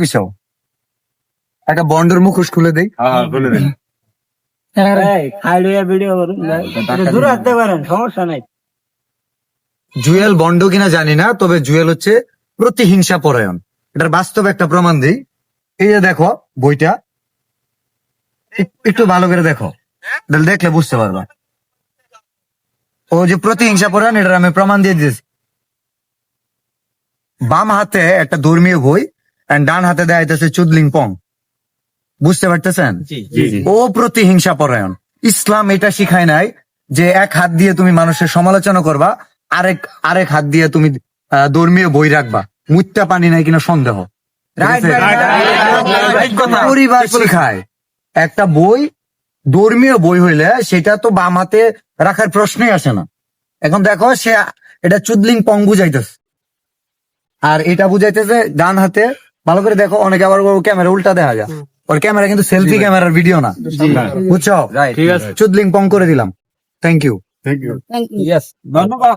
পিছাও একটা বন্ডের মুখোশ খুলে দেই। হ্যাঁ আসতে পারেন সমস্যা নাই। জুয়েল বন্ড কিনা জানি না তবে জুয়েল হচ্ছে প্রতিহিংসা পরায়ণ। এটার বাস্তব একটা প্রমাণ দিই। এই যে দেখো বইটা। একটু ভালো করে দেখো। দেখলে বুঝতে পারবা। ও যে প্রতিহিংসা পরায়ণ এটার আমি প্রমাণ দিয়ে দিয়েছি বাম হাতে একটা ধর্মীয় বই। ডান হাতে দেয়া হইতেছে চুদলিং পং। বুঝতে পারতেছেন? ও প্রতিহিংসা পরায়ণ। ইসলাম এটা শিখায় নাই যে এক হাত দিয়ে তুমি মানুষের সমালোচনা করবা আরেক আরেক হাত দিয়ে তুমি ধর্মীয় বই রাখবা। মুত্যা পানি নাই কিনা সন্দেহ। পরিবার শিখায়। একটা বই ধর্মীয় বই হইলে সেটা তো বাম হাতে রাখার প্রশ্নই আসে না। এখন দেখো সে এটা চুদলিং পং বুঝাইতেছে। আর এটা বুঝাইতেছে ডান হাতে ভালো করে দেখো অনেকে আবার ক্যামেরা উল্টা দেখা যায়। ওর ক্যামেরা কিন্তু সেলফি ক্যামেরার ভিডিও না। বুঝছ? চুদলিং পং করে দিলাম। থ্যাংক ইউ থ্যাংক ইউ ধন্যবাদ।